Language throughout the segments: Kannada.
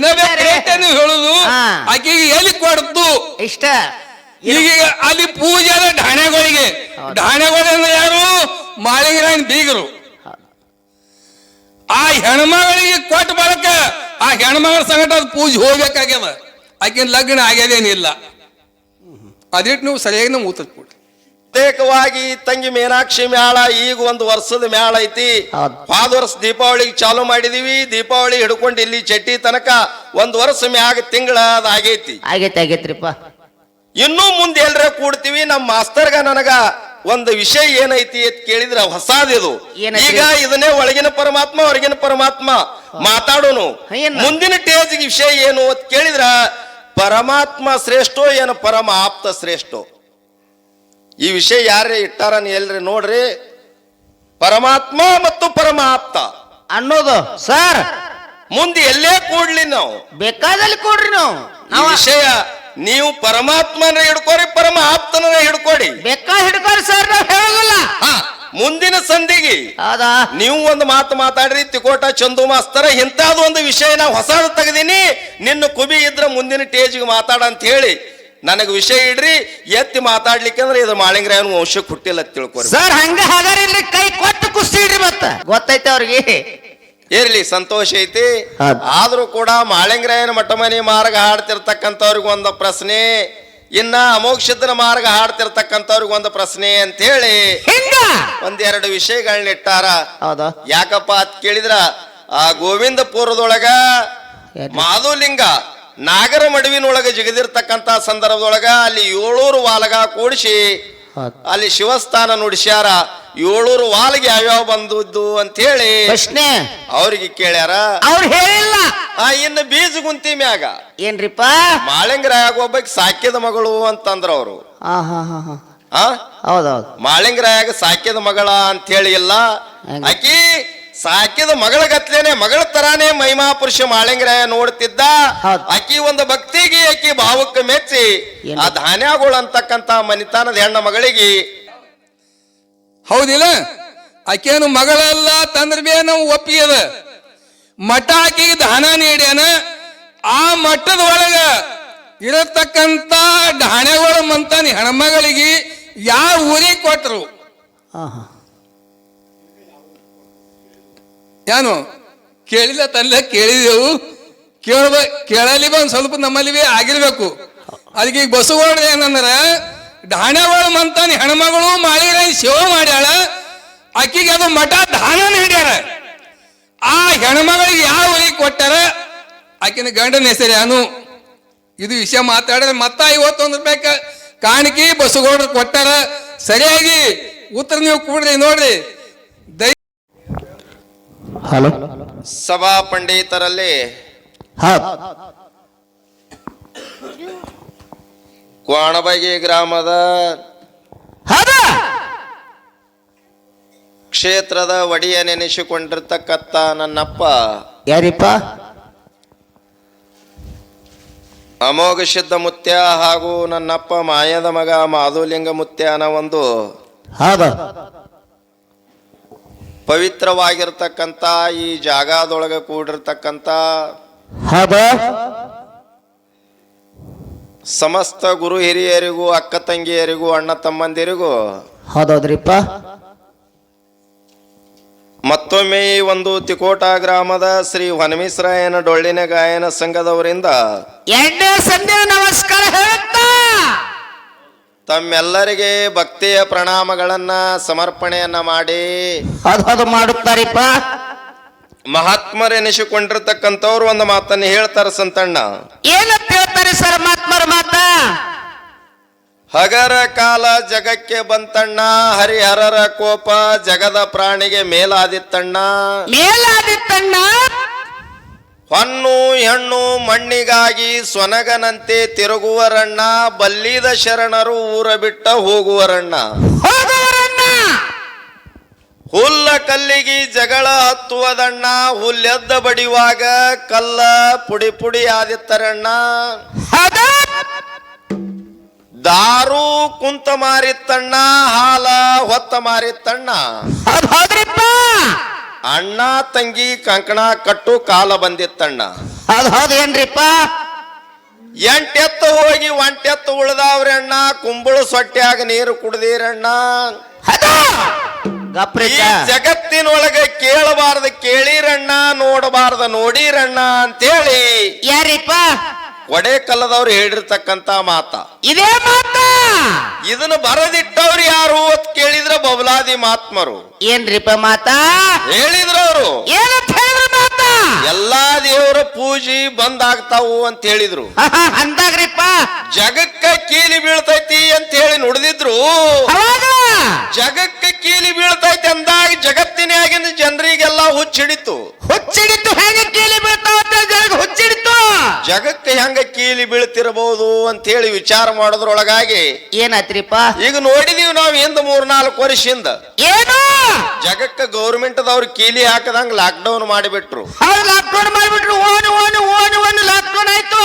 ಇನ್ನೊಬ್ಬ ಹೇಳುದು ಹಾ. ಆಕೆಗೆ ಎಲ್ಲಿ ಕೊಡ್ತು? ಇಷ್ಟ. ಈಗ ಅಲ್ಲಿ ಪೂಜೆ ಅದ ಢಾಣೆಗಳಿಗೆ ಹೌದು. ಢಾಣೆಗಳಂದ್ರೆ ಯಾರು? ಮಾಳಿಂಗರಾಯನ್ ಬೀಗರು. ಆ ಹೆಣ್ಮಗಳಿಗೆ ಕೊಟ್ಟ ಬರಕ ಆ ಹೆಣ್ಮಗಳ ಸಂಗಟ ಅದು ಪೂಜೆ ಹೋಗ್ಬೇಕಾಗ್ಯದ. ಆಕಿನ ಲಗ್ನ ಆಗ್ಯದೇನಿಲ್ಲ. ಅದಿಟ್ಟು ನೀವು ಸರಿಯಾಗಿ ನಮ್ಗೆ ಕೊಡ್ರಿ ಪ್ರತ್ಯೇಕವಾಗಿ ತಂಗಿ ಮೀನಾಕ್ಷಿ ಮೇಳ ಈಗ ಒಂದು ವರ್ಷದ ಮೇಳ ಐತಿ. ಹೌದ್. ವರ್ಷ ದೀಪಾವಳಿಗೆ ಚಾಲು ಮಾಡಿದೀವಿ. ದೀಪಾವಳಿ ಹಿಡ್ಕೊಂಡು ಇಲ್ಲಿ ಚಟ್ಟಿ ತನಕ ಒಂದ್ ವರ್ಷ ಮ್ಯಾಗ ತಿಂಗಳ ಅದ ಆಗೈತಿ. ಆಗೈತೆ ಆಗೈತ್ರಿಪ್ಪ. ಇನ್ನೂ ಮುಂದೆ ಎಲ್ರ ಕೂಡ್ತೀವಿ. ನಮ್ಮ ಮಾಸ್ತರ್ಗ ನನಗ ಒಂದು ವಿಷಯ ಏನೈತಿ ಅಂತ ಕೇಳಿದ್ರೆ ಹೊಸಾದಿದು? ಈಗ ಇದನ್ನೇ ಒಳಗಿನ ಪರಮಾತ್ಮ ಹೊರಗಿನ ಪರಮಾತ್ಮ ಮಾತಾಡೋನು. ಮುಂದಿನ ಟೇಜ್ ವಿಷಯ ಏನು ಅಂತ ಕೇಳಿದ್ರ ಪರಮಾತ್ಮ ಶ್ರೇಷ್ಠೋ ಏನು ಪರಮ ಆಪ್ತ ಶ್ರೇಷ್ಠೋ? ಈ ವಿಷಯ ಯಾರೇ ಇಟ್ಟಾರ ಎಲ್ರಿ ನೋಡ್ರಿ. ಪರಮಾತ್ಮ ಮತ್ತು ಪರಮಾಪ್ತ. ಅನ್ನೋದು ಸರ್. ಮುಂದೆ ಎಲ್ಲೇ ಕೂಡ್ಲಿ ನಾವು. ಬೇಕಾದಲ್ಲಿ ಕೊಡ್ರಿ ನಾವು. ಈ ನಾವ ವಿಷಯ ನೀವು ಪರಮಾತ್ಮನ ಹಿಡ್ಕೋರಿ ಪರಮ ಆಪ್ತನ ಹಿಡ್ಕೊಡಿ. ಬೇಕಾ ಹಿಡ್ಕೊರಿ ಸರ್ ನಾವು ಹೇಳೋದಿಲ್ಲ. ಹಾ, ಮುಂದಿನ ಸಂಧಿಗೆ ಹೌದಾ? ನೀವು ಒಂದು ಮಾತು ಮಾತಾಡ್ರಿ ತಿಕೋಟ ಚಂದು ಮಾಸ್ತರ ಇಂಥದ್ದು ಒಂದು ವಿಷಯ ನಾವು ಹೊಸದು ತೆಗೆದೀನಿ ನಿನ್ನ ಕುಬಿ ಇದ್ರ ಮುಂದಿನ ಟೇಜ್ಗೆ ಮಾತಾಡ ಅಂತ ಹೇಳಿ. ನನಗೆ ವಿಷಯ ಇಡ್ರಿ ಎತ್ತಿ ಮಾತಾಡ್ಲಿಕ್ಕೆ ಅಂದ್ರೆ ಇದು ಮಾಳಿಂಗ್ರಾಯನ ವಂಶಕ್ಕೆ ಹುಟ್ಟಿಲ್ಲ ಅಂತ ತಿಳ್ಕೊರಿ. ಸರ್ ಹಂಗ ಹಾಗಾರಿ ಕೈ ಕೊಟ್ಟು ಕುಸ್ತಿ ಇಡ್ರಿ ಮತ್ತ. ಗೊತ್ತೈತೆ ಅವ್ರಿಗೆ. ಇರ್ಲಿ ಸಂತೋಷ ಐತಿ. ಹೌದ್. ಆದ್ರೂ ಕೂಡ ಮಾಳಿಂಗ್ರಾಯನ ಮಠಮನಿ ಮಾರ್ಗ ಹಾಡ್ತಿರ್ತಕ್ಕಂಥವ್ರಿಗೆ ಒಂದು ಪ್ರಶ್ನೆ ಇನ್ನ ಅಮೋಕ್ಷದ್ರ ಮಾರ್ಗ ಹಾಡ್ತಿರ್ತಕ್ಕಂಥವ್ರಿಗೆ ಒಂದು ಪ್ರಶ್ನೆ ಅಂತ ಹೇಳಿ ಹಿಂಗ? ಒಂದೆರಡು ವಿಷಯಗಳನ್ನ ಇಟ್ಟಾರ. ಹೌದಾ? ಯಾಕಪ್ಪ ಅಂತ ಕೇಳಿದ್ರ ಆ ಗೋವಿಂದಪುರದೊಳಗ? ಮಾಧುಲಿಂಗ ನಾಗರ ಮಡುವಿನೊಳಗ ಜಿಗದಿರ್ತಕ್ಕಂಥ ಸಂದರ್ಭದೊಳಗ ಅಲ್ಲಿ ಏಳೂರು ವಾಲಗ ಕೂಡಿಸಿ ಅಲ್ಲಿ ಶಿವಸ್ಥಾನ ನುಡಿಸ್ಯಾರ ಏಳೂರು ವಾಲ್ಗೆ ಯಾವ್ಯಾವ ಬಂದದ್ದು ಅಂತ ಹೇಳಿ ಪ್ರಶ್ನೆ. ಅವ್ರಿಗೆ ಕೇಳ್ಯಾರ. ಅವ್ರು ಹೇಳಿಲ್ಲ. ಆ ಇನ್ನು ಬೀಜ ಗುಂತಿ ಮ್ಯಾಗ. ಏನ್ರಿಪ್ಪ? ಮಾಳಿಂಗರಾಯಾಗ ಒಬ್ಬ ಸಾಕ್ಯದ ಮಗಳು ಅಂತಂದ್ರ ಅವರು. ಹೌದೌದು. ಮಾಳಿಂಗರಾಯಾಗ ಸಾಕ್ಯದ ಮಗಳ ಅಂತ ಹೇಳಿ ಇಲ್ಲ? ಆಕಿ ಸಾಕಿದ ಮಗಳ ಗತ್ಲೇನೆ ಮಗಳ ತರಾನೇ ಮಹಿಮಾ ಪುರುಷ ಮಾಳಿಂಗರಾಯ ನೋಡ್ತಿದ್ದ. ಆಕಿ ಒಂದು ಭಕ್ತಿಗೆ ಆಕಿ ಭಾವಕ್ಕೆ ಮೆಚ್ಚಿ? ಆ ಧಾನ್ಯಗಳು ಅಂತಕ್ಕಂತ ಮನಿತಾನದ ಹೆಣ್ಣ ಮಗಳಿಗೆ. ಹೌದಿಲ್ಲ? ಆಕೇನು ಮಗಳಲ್ಲ ತಂದ್ರ ಬೇ ನಾವು ಒಪ್ಪಿಯದ ಮಠ ಆಕಿಗೆ ದಾನ ನೀಡ್ಯಾನ. ಆ ಮಠದ ಒಳಗ ಇರತಕ್ಕಂತ ಢಾಣೆಗಳು ಮಂತಾನೆ ಹೆಣ್ಮಗಳಿಗೆ ಯಾವ ಊರಿಗೆ ಕೊಟ್ಟರು ಹಾ ಹಾ ಏನು ಕೇಳಿಲ್ಲ ತಲ್ಲ ಕೇಳಿದೆವು. ಕೇಳಬ, ಕೇಳಲಿ ಒಂದ್ ಸ್ವಲ್ಪ ನಮ್ಮಲ್ಲಿ ಬಿ ಆಗಿರ್ಬೇಕು. ಅದಕ್ಕೆ ಈಗ ಬಸವಣ್ಣ ಏನಂದ್ರ ದಾಣೆಗಳು ಮಂತಾನೆ ಹೆಣ್ಮಗಳು ಮಾಡಿರ ಸೇವೆ ಮಾಡ್ಯಾಳ. ಆಕಿಗೆ ಅದು ಮಠ ದಾನ ಹಿಡ್ಯಾರ. ಆ ಹೆಣ್ಮಗಳಿಗೆ ಯಾವ ಊರಿಗೆ ಕೊಟ್ಟಾರ? ಆಕಿನ ಗಂಡನ ಹೆಸರು ಯಾನು? ಇದು ವಿಷಯ ಮಾತಾಡಿದ್ರೆ ಮತ್ತ ಐವತ್ತೊಂದು ರೂಪಾಯಿ ಕಾಣಿಕೆ ಬಸವಗೌಡರು ಕೊಟ್ಟಾರ. ಸರಿಯಾಗಿ ಉತ್ತರ ನೀವು ಕೂಡ್ರಿ, ನೋಡ್ರಿ. ದಯ ಹಲೋ. ಸಭಾ ಪಂಡಿತರಲ್ಲಿ ಕ್ವಾಣಬಗಿ ಗ್ರಾಮದ ಕ್ಷೇತ್ರದ ಒಡೆಯ ನೆನೆಸಿಕೊಂಡಿರ್ತಕ್ಕಂಥ ನನ್ನಪ್ಪ ಯಾರಿಪ್ಪ? ಅಮೋಘ ಸಿದ್ಧ ಮುತ್ಯ ಹಾಗೂ ನನ್ನಪ್ಪ ಮಾಯದ ಮಗ ಮಾಧುಲಿಂಗ ಮುತ್ಯನ ಒಂದು ಹೌದು? ಪವಿತ್ರವಾಗಿರ್ತಕ್ಕಂಥ ಈ ಜಾಗದೊಳಗೆ ಕೂಡಿರ್ತಕ್ಕಂಥ ಹೌದು ಸಮಸ್ತ ಗುರು ಹಿರಿಯರಿಗೂ ಅಕ್ಕ ತಂಗಿಯರಿಗೂ ಅಣ್ಣ ತಮ್ಮಂದಿರಿಗೂ ಹೌದೌದ್ರಿಪ್ಪ ಮತ್ತೊಮ್ಮೆ ಈ ಒಂದು ತಿಕೋಟ ಗ್ರಾಮದ ಶ್ರೀ ವನಮಿಶ್ರಾಯನ ಡೊಳ್ಳಿನ ಗಾಯನ ಸಂಘದವರಿಂದ ಎರಡನೇ ಸಂಧ್ಯಾ ನಮಸ್ಕಾರ ಹೇಳುತ್ತಾ ತಮ್ಮೆಲ್ಲರಿಗೆ ಭಕ್ತಿಯ ಪ್ರಣಾಮಗಳನ್ನ ಸಮರ್ಪಣೆಯನ್ನ ಮಾಡಿ. ಅದು ಅದು ಮಾಡುತ್ತಾರಿಪ್ಪ. ಮಹಾತ್ಮರೆನಿಸಿಕೊಂಡಿರ್ತಕ್ಕಂಥವ್ರು ಒಂದು ಮಾತನ್ನು ಹೇಳ್ತಾರ ಸಂತಣ್ಣ. ಏನಂತ ಹೇಳ್ತಾರೆ ಸರ್ ಮಹಾತ್ಮರ ಮಾತ? ಹಗರ ಕಾಲ ಜಗಕ್ಕೆ ಬಂತಣ್ಣ ಹರಿಹರರ ಕೋಪ ಜಗದ ಪ್ರಾಣಿಗೆ ಮೇಲಾದಿತ್ತಣ್ಣ. ಮೇಲಾದಿತ್ತಣ್ಣ? ಹೊನ್ನು ಹೆಣ್ಣು ಮಣ್ಣಿಗಾಗಿ ಸೊನಗನಂತೆ ತಿರುಗುವರಣ್ಣ ಬಲ್ಲಿದ ಶರಣರು ಊರ ಬಿಟ್ಟ ಹೋಗುವರಣ್ಣ! ಹುಲ್ಲ ಕಲ್ಲಿಗೆ ಜಗಳ ಹತ್ತುವದಣ್ಣ ಹುಲ್ಲೆದ್ದ ಬಡಿಯುವಾಗ ಕಲ್ಲ ಪುಡಿ ಪುಡಿ ಆದಿತ್ತರಣ್ಣ. ದಾರು ಕುಂತ ಮಾರಿತ್ತಣ್ಣ ಹಾಲ ಹೊತ್ತ ಮಾರಿತ್ತಣ್ಣ. ಅಣ್ಣ ತಂಗಿ ಕಂಕಣ ಕಟ್ಟು ಕಾಲ ಬಂದಿತ್ತಣ್ಣ. ಹೌದ್ ಹೌದು ಏನ್ರಿಪ್ಪ ಎಂಟೆತ್ತು ಹೋಗಿ ಒಂಟೆತ್ತು ಉಳ್ದಾವ್ರಣ್ಣ ಕುಂಬಳು ಸೊಟ್ಟ್ಯಾಗ ನೀರು ಕುಡ್ದಿರಣ್ಣ ಈ ಜಗತ್ತಿನೊಳಗೆ ಕೇಳಬಾರ್ದ ಕೇಳಿರಣ್ಣ ನೋಡಬಾರ್ದ ನೋಡಿರಣ್ಣ ಅಂತೇಳಿ. ಯಾರಿಪ್ಪ? ಕೊಡೇಕಲ್ಲದವ್ರು ಹೇಳಿರ್ತಕ್ಕಂತ ಮಾತ. ಇದೇ ಮಾತ! ಇದನ್ನ ಬರದಿಟ್ಟವ್ರು ಯಾರು ಅಂತ ಕೇಳಿದ್ರ ಬಬಲಾದಿ ಮಾತ್ಮರು ಏನ್ರಿಪ ಮಾತಾ? ಹೇಳಿದ್ರವ್ರು. ಏನಂತ ಹೇಳಿದ್ರ ಮಾತಾ? ಎಲ್ಲಾ ದೇವರ ಪೂಜೆ ಬಂದಾಗ್ತಾವು ಅಂತ ಹೇಳಿದ್ರು. ಅಂದಾಗ್ರಿಪ್ಪ ಜಗಕ್ಕ ಕೀಲಿ ಬೀಳ್ತೈತಿ ಅಂತ ಹೇಳಿ ನುಡಿದಿದ್ರು. ಅವಾಗ ಜಗಕ್ಕ ಕೀಲಿ ಬೀಳ್ತೈತಿ ಅಂದಾಗ ಜಗತ್ತಿನಾಗಿನ ಜನರಿಗೆಲ್ಲ ಹುಚ್ಚಿಡಿತು. ಹುಚ್ಚಿಡಿತು ಹೇಗೆ ಕೀಲಿ ಬೀಳ್ತಾವ ಅಂತ ಹುಚ್ಚಿಡಿತು. ಜಗಕ್ಕೆ ಹೆಂಗ ಕೀಲಿ ಬೀಳ್ತಿರಬಹುದು ಅಂತ ಹೇಳಿ ವಿಚಾರ ಮಾಡೋದ್ರೊಳಗಾಗಿ ಏನಾತ್ರಿಪ್ಪ ಈಗ ನೋಡಿದೀವಿ ನಾವು ಹಿಂದ ಮೂರ್ನಾಲ್ಕು ವರ್ಷದಿಂದ ಏನು? ಜಗಕ್ಕ ಗೌರ್ಮೆಂಟ್ ದವ್ರು ಕೀಲಿ ಹಾಕದಂಗ ಲಾಕ್ ಡೌನ್ ಮಾಡಿಬಿಟ್ರು. ಲಾಕ್ ಲಾಕ್ಡೌನ್ ಮಾಡಿಬಿಟ್ರು. ಓಣ ಓಣ ಓನು ಲಾಕ್ ಡೌನ್ ಆಯ್ತು.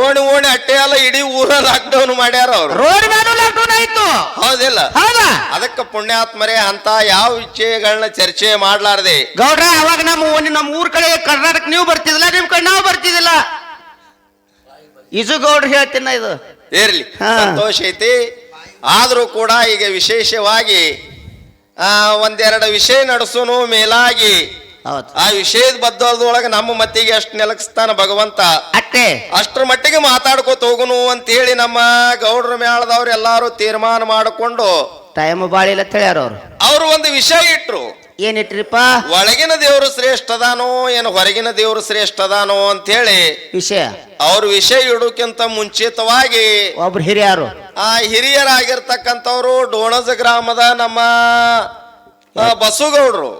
ಓಣಿ ಓಣಿ ಅಟ್ಟೆ ಎಲ್ಲ ಇಡೀ ಊರ ಲಾಕ್ ಡೌನ್ ಮಾಡ್ಯಾರ ಅವ್ರು. ರೋಡ್ ಮೇಲೂ ಲಾಕ್ಡೌನ್ ಆಯ್ತು. ಹೌದಿಲ್ಲ. ಹೌದಾ? ಅದಕ್ಕ ಪುಣ್ಯಾತ್ಮರೇ ಅಂತ ಯಾವ ವಿಷಯಗಳನ್ನ ಚರ್ಚೆ ಮಾಡ್ಲಾರ್ದೆ. ಗೌಡ್ರ ಅವಾಗ ನಮ್ಮ ನಮ್ಮ ಊರ್ ಕಡೆ ಕರ್ನಾಟಕ ನೀವು ಬರ್ತಿದಿಲ್ಲ ನಿಮ್ ಕಡೆ ನಾವು ಬರ್ತಿದಿಲ್ಲ ಇಜು ಗೌಡ್ರು ಹೇಳ್ತೀನ ಇದು. ಇರ್ಲಿ ಹಾ. ಸಂತೋಷ ಐತಿ. ಆದ್ರೂ ಕೂಡ ಈಗ ವಿಶೇಷವಾಗಿ ಆ ಒಂದೆರಡು ವಿಷಯ ನಡೆಸೋನು ಮೇಲಾಗಿ ಹೌದು. ಆ ವಿಷಯದ ಬದ್ದೊಳಗೆ ನಮ್ಮ ಮತ್ತಿಗೆ ಅಷ್ಟು ನೆಲಗಿಸ್ತಾನ ಭಗವಂತ. ಅಟ್ಟೆ. ಅಷ್ಟ್ರ ಮಟ್ಟಿಗೆ ಮಾತಾಡ್ಕೋತ ಹೋಗುನು ಅಂತ ಹೇಳಿ ನಮ್ಮ ಗೌಡ್ರ ಮೇಳದವ್ರು ಎಲ್ಲಾರು ತೀರ್ಮಾನ ಮಾಡಿಕೊಂಡು ಟೈಮ್ ಬಾಳಿಲ್ಲ ಹೇಳ್ಯಾರ ಅವ್ರು. ಅವರು ಒಂದು ವಿಷಯ ಇಟ್ರು. ಏನಿಟ್ರಿಪ್ಪ? ಒಳಗಿನ ದೇವರು ಶ್ರೇಷ್ಠ ಅದಾನೋ ಏನು ಹೊರಗಿನ ದೇವರು ಶ್ರೇಷ್ಠ ಅದಾನೋ ಅಂತ ಹೇಳಿ ವಿಷಯ. ಅವ್ರ ವಿಷಯ ಇಡೋಕ್ಕಿಂತ ಮುಂಚಿತವಾಗಿ ಒಬ್ರು ಹಿರಿಯರು. ಆ ಹಿರಿಯರಾಗಿರ್ತಕ್ಕಂಥವ್ರು ಡೋಣಜ ಗ್ರಾಮದ ನಮ್ಮ ಆ, ಬಸುಗೌಡ್ರು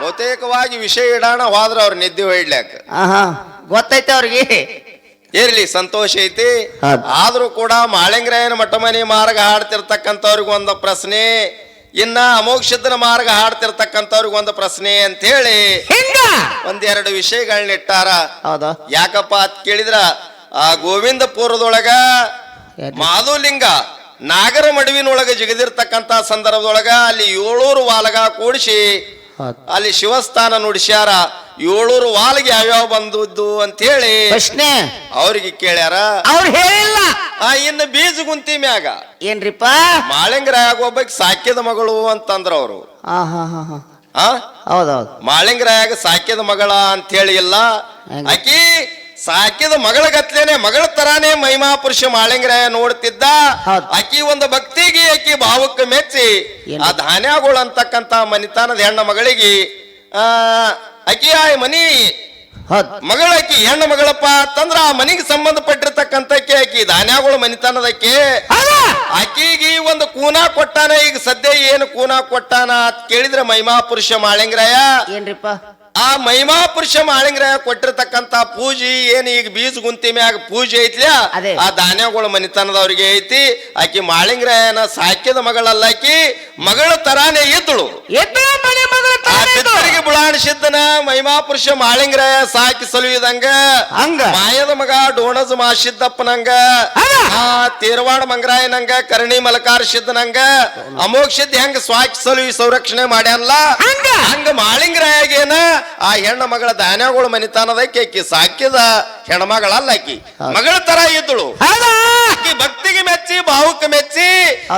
ಬಹುತೇಕವಾಗಿ ವಿಷಯ ಇಡಾಣ ಹೋದ್ರ ಅವ್ರ ನಿದ್ದೆ ಹೊಯ್ಡ್ಲಾಕ ಆಹಾ ಗೊತ್ತೈತೆ ಅವ್ರಿಗೆ. ಇರ್ಲಿ ಸಂತೋಷ ಐತಿ. ಹೌದ್. ಆದ್ರೂ ಕೂಡ ಮಾಳಿಂಗರಾಯನ ಮಠಮನಿ ಮಾರ್ಗ ಹಾಡ್ತಿರ್ತಕ್ಕಂಥವ್ರಿಗೆ ಒಂದು ಪ್ರಶ್ನೆ ಇನ್ನ ಅಮೋಕ್ಷದನ ಮಾರ್ಗ ಹಾಡ್ತಿರ್ತಕ್ಕಂಥವ್ರಿಗೆ ಒಂದು ಪ್ರಶ್ನೆ ಅಂತ ಹೇಳಿ ಒಂದೆರಡು ವಿಷಯಗಳನ್ನ ಇಟ್ಟಾರ. ಹೌದಾ? ಯಾಕಪ್ಪ ಅಂತ ಕೇಳಿದ್ರ ಆ ಗೋವಿಂದಪುರದೊಳಗ ಪೂರ್ವದೊಳಗ ಮಾಧುಲಿಂಗ ನಾಗರ ಮಡುವಿನೊಳಗ ಜಿಗದಿರ್ತಕ್ಕಂತ ಸಂದರ್ಭದೊಳಗ ಅಲ್ಲಿ ಏಳೂರು ವಾಲಗ ಕೂಡಿಸಿ ಅಲ್ಲಿ ಶಿವಸ್ಥಾನ ನುಡಿಸ್ಯಾರ ಏಳೂರು ವಾಲ್ಗೆ ಯಾವ್ಯಾವ ಬಂದದ್ದು ಅಂತ ಹೇಳಿ ಪ್ರಶ್ನೆ. ಅವ್ರಿಗೆ ಕೇಳ್ಯಾರ. ಅವ್ರು ಹೇಳಿಲ್ಲ. ಆ ಇನ್ನು ಬೀಜ ಗುಂತಿ ಮ್ಯಾಗ. ಏನ್ರಿಪ್ಪ? ಮಾಳಿಂಗರಾಯಾಗ ಒಬ್ಬಕ್ ಸಾಕ್ಯದ ಮಗಳು ಅಂತಂದ್ರ ಅವರು. ಹೌದೌದು. ಮಾಳಿಂಗರಾಯಾಗ ಸಾಕ್ಯದ ಮಗಳ ಅಂತ ಹೇಳಿ ಇಲ್ಲ? ಆಕಿ ಸಾಕಿದ ಮಗಳ ಗತ್ಲೇನೆ ಮಗಳ ತರಾನೇ ಮಹಿಮಾ ಪುರುಷ ಮಾಳಿಂಗರಾಯ ನೋಡ್ತಿದ್ದ. ಆಕಿ ಒಂದು ಭಕ್ತಿಗೆ ಆಕಿ ಭಾವಕ್ಕೆ ಮೆಚ್ಚಿ ಆ ಧಾನ್ಯಗಳು ಅಂತಕ್ಕಂತ ಮನಿತಾನದ ಹೆಣ್ಣ ಮಗಳಿಗೆ ಆ ಆಕಿ ಆ ಮನಿ. ಮಗಳ ಮಗಳಾಕಿ ಹೆಣ್ಣ ಮಗಳಪ್ಪ ಅಂತಂದ್ರ ಆ ಮನಿಗೆ ಸಂಬಂಧಪಟ್ಟಿರ್ತಕ್ಕಂತಕ್ಕೆ ಆಕಿ ಧಾನ್ಯಗಳು ಮನಿತಾನದಕ್ಕೆ? ಆಕಿಗೆ ಒಂದು ಕೂನ ಕೊಟ್ಟಾನ ಈಗ ಸದ್ಯ ಏನು ಕೂನ ಕೊಟ್ಟಾನ ಅಂತ ಕೇಳಿದ್ರೆ ಮಹಿಮಾ ಪುರುಷ ಮಾಳಿಂಗರಾಯ ಏನ್ರಿಪ್ಪ? ಆ ಮಹಿಮಾ ಪುರುಷ ಮಾಳಿಂಗರಾಯ ಕೊಟ್ಟಿರ್ತಕ್ಕಂತ ಪೂಜೆ ಏನ್ ಈಗ ಬೀಜ ಗುಂತಿ ಮ್ಯಾಗ ಪೂಜೆ ಐತ್ಲ್ಯಾ. ಆ ಧಾನ್ಯಗಳು ಮನಿತನದವ್ರಿಗೆ ಐತಿ. ಆಕಿ ಮಾಳಿಂಗರಾಯನ ಸಾಕಿದ ಮಗಳಲ್ಲ ಆಕಿ. ಮಗಳ ತರಾನೇ ಇದ್ದಳು. ಪಿತ್ತರಿಗೆ ಬುಳಾಣಿಸಿದ್ದನ ಮಹಿಮಾ ಪುರುಷ ಮಾಳಿಂಗರಾಯ ಸಾಕಿ ಸಲುವಿದಂಗ. ಹಂಗ. ಮಾಯದ ಮಗ ಡೋಣಜ ಮಾಸಿದ್ದಪ್ಪನಂಗ. ಆ ತೇರವಾಡ ಮಂಗರಾಯನಂಗ ಕರ್ಣಿ ಮಲಕಾರ ಸಿದ್ದನಂಗ ಅಮೋಕ್ಷದ್ ಹೆಂಗ ಸ್ವಾಕಿ ಸಲುವಿ ಸಂರಕ್ಷಣೆ ಮಾಡ್ಯಾನಲ್ಲ. ಹಂಗ. ಹಂಗ ಮಾಳಿಂಗರಾಯಗೇನ ಆ ಹೆಣ್ಣ ಮಗಳ ಧಾನ್ಯಗಳು ಮನಿತಾನದಕ್ಕೆ ಆಕಿ ಸಾಕಿದ ಹೆಣ್ಮಗಳಲ್ಲ ಆಕಿ. ಮಗಳ ತರ ಇದ್ದಳು? ಆಕಿ ಭಕ್ತಿಗೆ ಮೆಚ್ಚಿ ಭಾವುಕ ಮೆಚ್ಚಿ.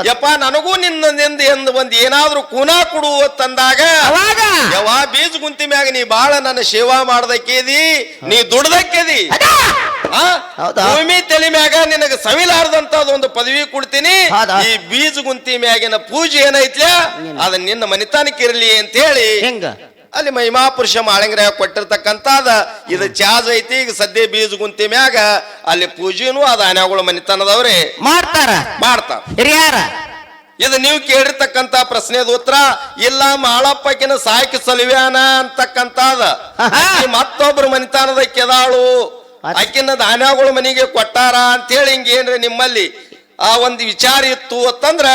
ಯಪ್ಪ ನನಗೂ ನಿನ್ನ ನಿಂದ ಎಂದು ಒಂದ್ ಏನಾದ್ರೂ ಕೂನ ಕೊಡು ತಂದಾಗ ಯವ್ವ ಬೀಜ ಗುಂತಿ ಮ್ಯಾಗ ನೀ ಬಾಳ ನನ್ನ ಸೇವಾ ಮಾಡ್ದಕ್ಕೇದಿ ನೀ ದುಡ್ದಕ್ಕೇದಿ? ಭೂಮಿ ತಲೆ ಮ್ಯಾಗ ನಿನಗ ಸವಿಲಾರ್ದಂತ ಒಂದು ಪದವಿ ಕೊಡ್ತೀನಿ. ಈ ಬೀಜ ಗುಂತಿ ಮ್ಯಾಗಿನ ಪೂಜೆ ಏನೈತ್ಲ? ಅದನ್ನ ನಿನ್ನ ಮನಿತಾನಕ್ಕಿರಲಿ ಅಂತ ಹೇಳಿ ಹೆಂಗ? ಅಲ್ಲಿ ಮಹಿಮಾ ಪುರುಷ ಮಾಳಿಂಗರಾಯ ಕೊಟ್ಟಿರ್ತಕ್ಕಂತಾದ ಇದು ಚಾಜ್ ಐತಿ ಈಗ ಸದ್ಯ ಬೀಜ ಗುಂತಿ ಮ್ಯಾಗ ಅಲ್ಲಿ ಪೂಜೆನೂ ಅದ ಆನೆಗಳು ಮನಿತನದವ್ರಿ. ಮಾಡ್ತಾರ? ಮಾಡ್ತಾರ. ಹಿರಿಯಾರ? ಇದು ನೀವು ಕೇಳಿರ್ತಕ್ಕಂತ ಪ್ರಶ್ನೆದ ಉತ್ತರ ಇಲ್ಲ ಮಾಳಪ್ಪಕಿನ ಸಾಕಿ ಸಲಿವ್ಯಾನ ಅಂತಕ್ಕಂತಾದ ಮತ್ತೊಬ್ರು ಮನಿತಾನದ ಕೆದಾಳು. ಅಕ್ಕಿನ ಆಕಿನ ಧಾನ್ಯಗಳು ಮನಿಗೆ ಕೊಟ್ಟಾರ ಅಂತ ಹೇಳಿ ಹಿಂಗೇನ್ರಿ ನಿಮ್ಮಲ್ಲಿ ಆ ಒಂದು ವಿಚಾರ ಇತ್ತು ಅಂತಂದ್ರ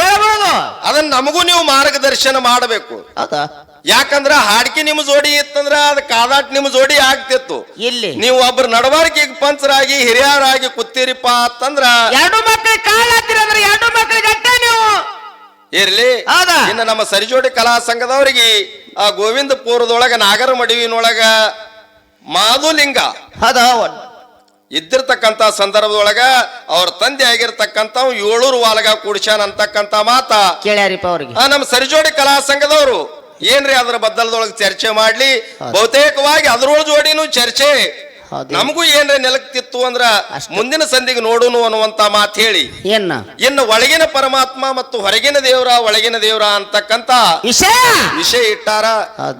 ಹೇಳ್ಬೋದು. ಅದನ್ನ ನಮಗೂ ನೀವು ಮಾರ್ಗದರ್ಶನ ಮಾಡಬೇಕು. ಯಾಕಂದ್ರ ಹಾಡ್ಕಿ ನಿಮ್ ಜೋಡಿ ಇತ್ತಂದ್ರ ಅದ್ ಕಾದಾಟ ನಿಮ್ ಜೋಡಿ ಆಗ್ತಿತ್ತು. ಇಲ್ಲಿ ನೀವು ಒಬ್ರು ನಡವಳಿಕೆಗೆ ಪಂಚರಾಗಿ ಹಿರಿಯರಾಗಿ ಕೂತಿರಿಪ್ಪ ಅಂತಂದ್ರ ಎರಡು ಮಕ್ಕಳಿಗೆ ಕಾಲ್ ಹಾಕ್ತಿರಂದ್ರೆ ಎರಡು ಮಕ್ಕಳಿಗೆ ಅಟ್ಟೆ ನೀವು? ಇರ್ಲಿ. ಹೌದಾ? ಇನ್ನು ನಮ್ಮ ಸರಿಜೋಡಿ ಕಲಾ ಸಂಘದವರಿಗೆ ಆ ಗೋವಿಂದಪುರದೊಳಗ ನಾಗರ ಮಡುವಿನೊಳಗ ಮಾಧುಲಿಂಗ ಹೌದ? ಇದ್ದಿರ್ತಕ್ಕಂತ ಸಂದರ್ಭದೊಳಗ ಅವ್ರ ತಂದೆ ಆಗಿರ್ತಕ್ಕಂತ ಏಳೂರು ವಾಲಗ ಕೂಡ್ಸ್ಯಾನ ಅಂತಕ್ಕಂತ ಮಾತಾ. ಕೇಳ್ಯಾರಿಪ್ಪ ಅವ್ರಿಗೆ. ಆ ನಮ್ಮ ಸರಿಜೋಡಿ ಕಲಾ ಸಂಘದವರು ಏನ್ರಿ ಅದರ ಬದ್ದಲದೊಳಗೆ ಚರ್ಚೆ ಮಾಡ್ಲಿ? ಬಹುತೇಕವಾಗಿ ಅದ್ರೊಳ ಜೋಡಿನೂ ಚರ್ಚೆ. ನಮಗೂ ಏನ್ರಿ ನೆಲಕ್ತಿತ್ತು ಅಂದ್ರ. ಮುಂದಿನ ಸಂಧಿಗೆ ನೋಡುನು ಅನ್ನುವಂತ ಮಾತು ಹೇಳಿ. ಏನ ಇನ್ನು ಒಳಗಿನ ಪರಮಾತ್ಮ ಮತ್ತು ಹೊರಗಿನ ದೇವರ ಒಳಗಿನ ದೇವರ ಅಂತಕ್ಕಂತ ವಿಷಯ ವಿಷಯ ಇಟ್ಟಾರ.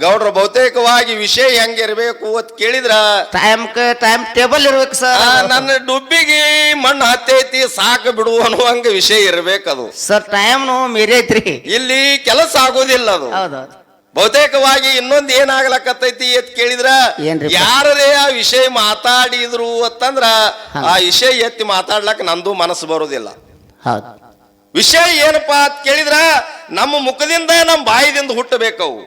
ಗೌಡ್ರ ಬಹುತೇಕವಾಗಿ ವಿಷಯ ಹೆಂಗಿರ್ಬೇಕು ಅಂತ ಕೇಳಿದ್ರ. ಟೈಮ್ ಟೈಮ್ ಟೇಬಲ್ ಇರ್ಬೇಕು ಸರ್ ನನ್ನ ಡುಬ್ಬಿಗೆ ಮಣ್ಣು ಹತ್ತೈತಿ ಸಾಕು ಬಿಡು ಅನ್ನುವಂಗ ವಿಷಯ ಇರ್ಬೇಕದು. ಸರ್ ಟೈಮ್ನು ಮೀರೈತ್ರಿ. ಇಲ್ಲಿ ಕೆಲಸ ಆಗೋದಿಲ್ಲ ಅದು. ಬಹುತೇಕವಾಗಿ ಇನ್ನೊಂದು ಏನಾಗ್ಲಕತ್ತೈತಿ ಅಂತ ಕೇಳಿದ್ರ ಯಾರದೇ ಯಾರೇ ಆ ವಿಷಯ ಮಾತಾಡಿದ್ರು ಅಂತಂದ್ರ ಆ ವಿಷಯ ಎತ್ತಿ ಮಾತಾಡ್ಲಕ್ ನಂದು ಮನಸ್ಸು ಬರೋದಿಲ್ಲ. ವಿಷಯ ಏನಪ್ಪಾ ಅಂತ ಕೇಳಿದ್ರ ನಮ್ಮ ಮುಖದಿಂದ ನಮ್ಮ ಬಾಯಿದಿಂದ ಹುಟ್ಟಬೇಕವು.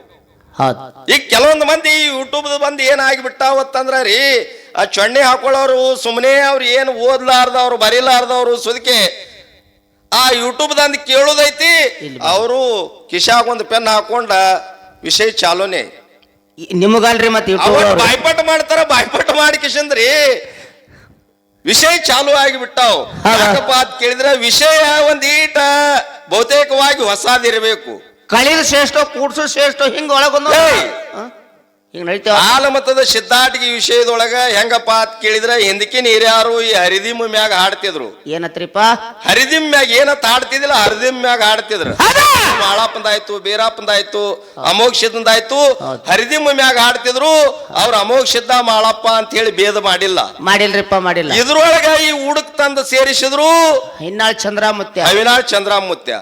ಈಗ ಕೆಲವೊಂದು ಮಂದಿ ಯೂಟ್ಯೂಬ್ ಬಂದು ಏನಾಗಿಬಿಟ್ಟಾವ ಅಂತಂದ್ರ ರೀ ಆ ಚೊಣ್ಣೆ ಹಾಕೊಳ್ಳೋರು ಸುಮ್ಮನೆ ಅವ್ರು ಏನು ಓದ್ಲಾರ್ದವ್ರು ಬರೀಲಾರ್ದವ್ರು ಸುದಕ್ಕೆ ಆ ಯೂಟ್ಯೂಬ್ ದಂದು ಕೇಳೋದೈತಿ ಅವರು ಕಿಶಾಗ ಒಂದು ಪೆನ್ ಹಾಕೊಂಡ ವಿಷಯ ಚಾಲೋನೆ. ನಿಮಗಲ್ರಿ ಮತ್ತೆ ಅವ್ರು. ಬಾಯ್ಪಾಟ್ ಮಾಡ್ತಾರ ಬಾಯ್ಪಾಟ ಮಾಡಿ ಕಿಶಂದ್ರಿ. ವಿಷಯ ಚಾಲು ಆಗಿಬಿಟ್ಟಾವ್? ಯಾಕಪ್ಪ ಅಂತ ಕೇಳಿದ್ರೆ ವಿಷಯ ಒಂದೀಟ ಬಹುತೇಕವಾಗಿ ಹೊಸಾದಿರಬೇಕು. ಕಳಿದ ಶ್ರೇಷ್ಠ ಕೂಡ್ಸು ಶ್ರೇಷ್ಠ ಹಿಂಗ ಒಳಗೊಂದು ಆಲಮತದ ಸಿದ್ಧಾಟಿಗೆ ವಿಷಯದೊಳಗ ಹೆಂಗಪ್ಪ ಅಂತ ಕೇಳಿದ್ರೆ ಹಿಂದಕಿನ ಹಿರಿಯಾರು ಈ ಹರಿದಿಮ್ ಮ್ಯಾಗ ಹಾಡ್ತಿದ್ರು. ಏನತ್ರಿಪ್ಪ? ಹರಿದಿಮ್ ಮ್ಯಾಗ ಏನತ್ತ ಹಾಡ್ತಿದಿಲ್ಲ ಹರಿದಿಮ್ ಮ್ಯಾಗ ಹಾಡ್ತಿದ್ರು. ಮಾಳಪ್ಪಂದಾಯ್ತು ಬೀರಪ್ಪಂದಾಯ್ತು ಅಮೋಘ ಸಿದ್ಧಂದಾಯ್ತು ಹರಿದಿಮ್ ಮ್ಯಾಗ ಹಾಡ್ತಿದ್ರು ಅವ್ರ ಅಮೋಘ ಸಿದ್ಧ ಮಾಳಪ್ಪ ಅಂತ ಹೇಳಿ ಭೇದ ಮಾಡಿಲ್ಲ. ಮಾಡಿಲ್ರಿಪ್ಪ ಮಾಡಿಲ್ಲ. ಇದ್ರೊಳಗ ಈ ಉಡುಕ್ ತಂದು ಸೇರಿಸಿದ್ರು ಹಿನ್ನಾಳ್ ಚಂದ್ರಾಮುತ್ಯ ಅವಿನಾಶ್ ಚಂದ್ರಾಮುತ್ಯ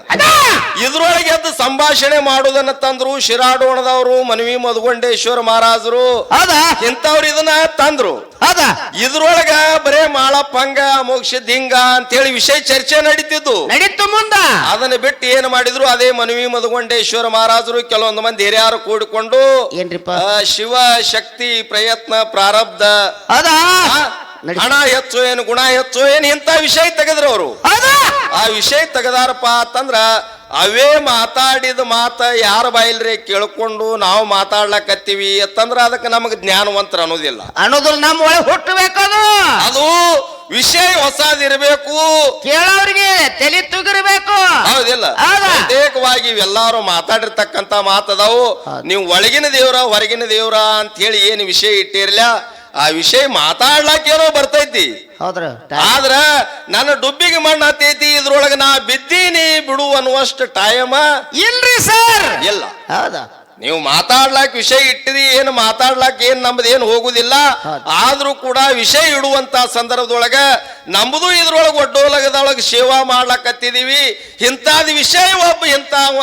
ಇದ್ರೊಳಗೆ ಎದ್ದು ಸಂಭಾಷಣೆ ಮಾಡುವುದನ್ನ ತಂದ್ರು ಶಿರಾಡೋಣದವರು ಮನವಿ ಮಧುಗೊಂಡೇಶ್ವರ ಮಹಾರಾಜರು ಹೌದಾ? ಇಂಥವ್ರು ಇದನ್ನ ತಂದ್ರು. ಅದ ಇದ್ರೊಳಗ ಬರೇ ಮಾಳಪ್ಪಂಗ ಮೋಕ್ಷ ದಿಂಗ ಹಿಂಗ ಅಂತೇಳಿ ವಿಷಯ ಚರ್ಚೆ ನಡೀತಿದ್ದು. ನಡೀತು ಮುಂದ. ಅದನ್ನ ಬಿಟ್ಟು ಏನ್ ಮಾಡಿದ್ರು ಅದೇ ಮನವಿ ಮಧುಗೊಂಡೇಶ್ವರ ಮಹಾರಾಜರು ಕೆಲವೊಂದು ಮಂದಿ ಹಿರಿಯರು ಕೂಡಿಕೊಂಡು ಏನ್ರಿಪ್ಪ? ಶಿವ ಶಕ್ತಿ ಪ್ರಯತ್ನ ಪ್ರಾರಬ್ಧ. ಅದ ಹಣ ಹೆಚ್ಚು ಏನು ಗುಣ ಹೆಚ್ಚು ಏನು ಇಂಥ ವಿಷಯ ತೆಗೆದ್ರು ಅವರು. ಆ ವಿಷಯ ತೆಗೆದಾರಪ್ಪ ಅಂತಂದ್ರ ಅವೇ ಮಾತಾಡಿದ ಮಾತ ಯಾರ ಬಾಯಿಲ್ರಿ? ಕೇಳ್ಕೊಂಡು ನಾವು ಮಾತಾಡ್ಲಕತ್ತೀವಿ ಅಂತಂದ್ರ ಅದಕ್ಕೆ ನಮಗೆ ಜ್ಞಾನವಂತರ ಅನ್ನೋದಿಲ್ಲ. ಅನ್ನೋದ್ರ ನಮ್ಮ ಒಳಗೆ ಹುಟ್ಟಬೇಕದು. ಅದು ವಿಷಯ ಹೊಸದಿರಬೇಕು. ಕೇಳೋರಿಗೆ ತಲೆ ತುಗಿರಬೇಕು. ಹೌದಿಲ್ಲ. ಹೌದಾ? ಪ್ರತ್ಯೇಕವಾಗಿ ಇವೆಲ್ಲಾರು ಮಾತಾಡಿರ್ತಕ್ಕಂತ ಮಾತದಾವು. ನೀವು ಒಳಗಿನ ದೇವ್ರ ಹೊರಗಿನ ದೇವ್ರ ಅಂತ ಹೇಳಿ ಏನು ವಿಷಯ ಇಟ್ಟಿರ್ಲ? ಆ ವಿಷಯ ಮಾತಾಡ್ಲಾಕ ಏನೋ ಬರ್ತೈತಿ. ಹೌದ್ರ ಆದ್ರ ನನ್ನ ಡುಬ್ಬಿಗೆ ಮಣ್ಣು ಹತ್ತೈತಿ ಇದ್ರೊಳಗ ನಾ ಬಿದ್ದೀನಿ ಬಿಡು ಅನ್ನುವಷ್ಟು ಟೈಮ ಇಲ್ರಿ ಸರ್. ಇಲ್ಲ. ಹೌದಾ? ನೀವು ಮಾತಾಡ್ಲಾಕ್ ವಿಷಯ ಇಟ್ಟಿರಿ ಏನು ಮಾತಾಡ್ಲಾಕ್ ಏನ್ ನಮ್ದು ಏನು ಹೋಗುದಿಲ್ಲ. ಆದ್ರೂ ಕೂಡ ವಿಷಯ ಇಡುವಂತ ಸಂದರ್ಭದೊಳಗ ನಮ್ದು ಇದ್ರೊಳಗ ಒಡ್ಡೋಲಗದೊಳಗ ಸೇವಾ ಮಾಡ್ಲಾಕತ್ತಿದೀವಿ. ಇಂಥದ್ ವಿಷಯ ಒಬ್ಬ ಇಂಥವ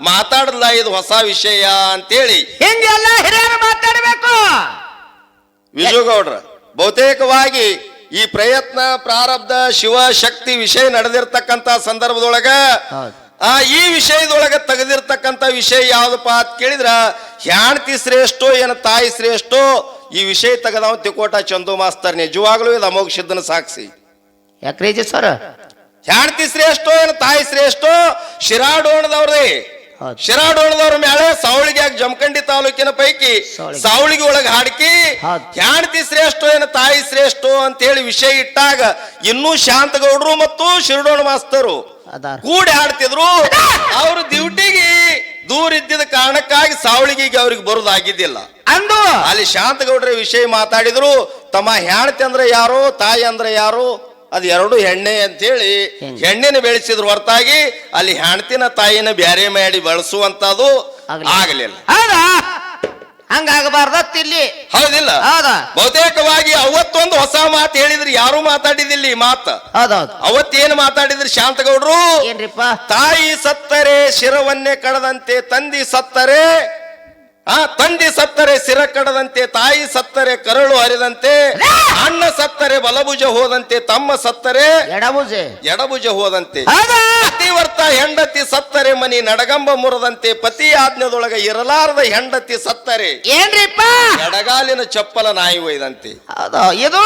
ಮಾತಾಡಲ್ಲ ಇದು ಹೊಸ ವಿಷಯ ಅಂತೇಳಿ. ಹಿಂಗೆಲ್ಲ ಹಿರಿಯರು ಮಾತಾಡ್ಬೇಕು. ವಿಜಯಗೌಡ್ರ ಬಹುತೇಕವಾಗಿ ಈ ಪ್ರಯತ್ನ ಪ್ರಾರಬ್ಧ ಶಿವ ಶಕ್ತಿ ವಿಷಯ ನಡೆದಿರ್ತಕ್ಕಂತ ಸಂದರ್ಭದೊಳಗ ಆ ಈ ವಿಷಯದೊಳಗ ತೆಗೆದಿರ್ತಕ್ಕಂತ ವಿಷಯ ಯಾವ್ದಪ್ಪ ಅಂತ ಕೇಳಿದ್ರ ಹ್ಯಾಣತಿ ಶ್ರೇಷ್ಠೋ ಏನ ತಾಯಿ ಶ್ರೇಷ್ಠೋ ಈ ವಿಷಯ ತೆಗೆದವ ತಿಕೋಟ ಚಂದು ಮಾಸ್ತರ್ ನಿಜವಾಗ್ಲೂ ಇದು ಅಮೋಘ ಸಿದ್ಧನ ಸಾಕ್ಷಿ. ಯಾಕ್ರೀಜಿ ಸರ್? ಹ್ಯಾಣತಿ ಶ್ರೇಷ್ಠೋ ಏನ ತಾಯಿ ಶ್ರೇಷ್ಠೋ ಶಿರಾಡೋಣದವ್ರದೇ. ಹೌದು. ಶಿರಾಡೋಣದವ್ರ ಮೇಲೆ ಸಾವಳಿಗೆ ಜಮಖಂಡಿ ತಾಲೂಕಿನ ಪೈಕಿ ಸಾವಳಗಿ. ಒಳಗೆ ಹಾಡ್ಕಿ ಹೌದು. ಶ್ರೇಷ್ಠ ಏನ ತಾಯಿ ಶ್ರೇಷ್ಠ ಅಂತ ಹೇಳಿ ವಿಷಯ ಇಟ್ಟಾಗ ಇನ್ನೂ ಶಾಂತಗೌಡರು ಮತ್ತು ಶಿರಡೋಣ ಮಾಸ್ತರು ಕೂಡಿ ಹಾಡ್ತಿದ್ರು ಅವ್ರ ಡ್ಯೂಟಿಗೆ ದೂರ ಇದ್ದಿದ ಕಾರಣಕ್ಕಾಗಿ ಸಾವಳಿಗೆ ಅವ್ರಿಗೆ ಬರೋದಾಗಿದ್ದಿಲ್ಲ ಅಂದು ಅಲ್ಲಿ ಶಾಂತಗೌಡ್ರ ವಿಷಯ ಮಾತಾಡಿದ್ರು ತಮ್ಮ ಹೆಣ್ತಿ ಅಂದ್ರೆ ಯಾರು ತಾಯಿ ಅಂದ್ರೆ ಯಾರು ಅದು ಎರಡು ಹೆಣ್ಣೆ ಅಂತೇಳಿ ಹೆಣ್ಣು. ಹೆಣ್ಣಿನ ಬೆಳೆಸಿದ್ರು ಹೊರತಾಗಿ ಅಲ್ಲಿ ಹೆಣ್ತಿನ ತಾಯಿನ ಬ್ಯಾರೆ ಮಾಡಿ ಬಳಸುವಂತದ್ದು ಆಗ್ಲಿಲ್ಲ. ಇಲ್ಲಿ. ಹೌದಿಲ್ಲ? ಹೌದಾ? ಬಹುತೇಕವಾಗಿ ಅವತ್ತೊಂದು ಹೊಸ ಮಾತು ಹೇಳಿದ್ರಿ ಯಾರು ಮಾತಾಡಿದಿಲ್ಲ ಈ ಮಾತ. ಹೌದೌದು. ಅವತ್ತೇನು ಮಾತಾಡಿದ್ರಿ ಶಾಂತಗೌಡ್ರು? ಏನ್ರಿಪ್ಪ? ತಾಯಿ ಸತ್ತರೆ ಶಿರವನ್ನೇ ಕಡದಂತೆ ತಂದಿ ಸತ್ತರೆ ಆ ತಂದಿ ಸತ್ತರೆ ಸಿರ ಕಡದಂತೆ ತಾಯಿ ಸತ್ತರೆ ಕರಳು ಹರಿದಂತೆ ಅಣ್ಣ ಸತ್ತರೆ ಬಲಭುಜ ಹೋದಂತೆ ತಮ್ಮ ಸತ್ತರೆ ಎಡಬುಜೆ ಎಡಭುಜ ಹೋದಂತೆ. ಹೌದಾ! ಪತಿವರ್ತ ಹೆಂಡತಿ ಸತ್ತರೆ ಮನಿ ನಡಗಂಬ ಮುರದಂತೆ ಪತಿ ಆಜ್ಞದೊಳಗ ಇರಲಾರದ ಹೆಂಡತಿ ಸತ್ತರೆ. ಏನ್ರಿಪ್ಪ? ಎಡಗಾಲಿನ ಚಪ್ಪಲ ನಾಯಿ ಒಯ್ದಂತೆ. ಇದು!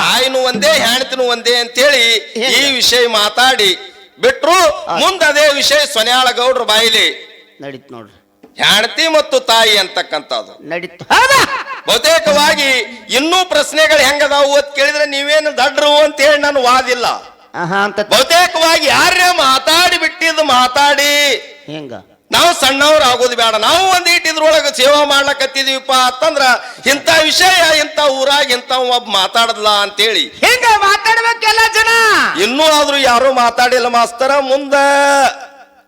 ತಾಯಿನೂ ಒಂದೇ ಹೆಣ್ತಿನೂ ಒಂದೇ ಅಂತೇಳಿ ಈ ವಿಷಯ ಮಾತಾಡಿ. ಬಿಟ್ರು ಮುಂದೆ ಅದೇ ವಿಷಯ ಸೊನ್ಯಾಳ ಗೌಡ್ರ ಬಾಯಿಲಿ ನಡೀತ್ ನೋಡ್ರಿ. ಹೆಣ್ತಿ ಮತ್ತು ತಾಯಿ ಅಂತಕ್ಕಂಥದ್ದು. ನಡೀತು. ಬಹುತೇಕವಾಗಿ ಇನ್ನೂ ಪ್ರಶ್ನೆಗಳು ಹೆಂಗದಾವು ಅಂತ ಕೇಳಿದ್ರೆ ನೀವೇನು ದಡ್ರು ಅಂತ ಹೇಳಿ ನಾನು ವಾದಿಲ್ಲ. ಬಹುತೇಕವಾಗಿ ಯಾರೇ ಮಾತಾಡಿ ಬಿಟ್ಟಿದ್ದು ಮಾತಾಡಿ. ಹೆಂಗ? ನಾವು ಸಣ್ಣವ್ರು ಆಗೋದು ಬೇಡ. ನಾವು ಒಂದ್ ಇಟ್ಟಿದ್ರೊಳಗೆ ಸೇವಾ ಮಾಡ್ಲಕತ್ತಿದೀವಪ್ಪ ಅಂತಂದ್ರ ಇಂಥ ವಿಷಯ ಇಂಥ ಊರಾಗ ಇಂಥ ಒಬ್ಬ ಮಾತಾಡದ್ಲ ಅಂತೇಳಿ. ಹೆಂಗ ಮಾತಾಡ್ಬೇಕೆಲ್ಲ ಜನ? ಇನ್ನೂ ಆದ್ರೂ ಯಾರು ಮಾತಾಡಿಲ್ಲ ಮಾಸ್ತರ ಮುಂದ.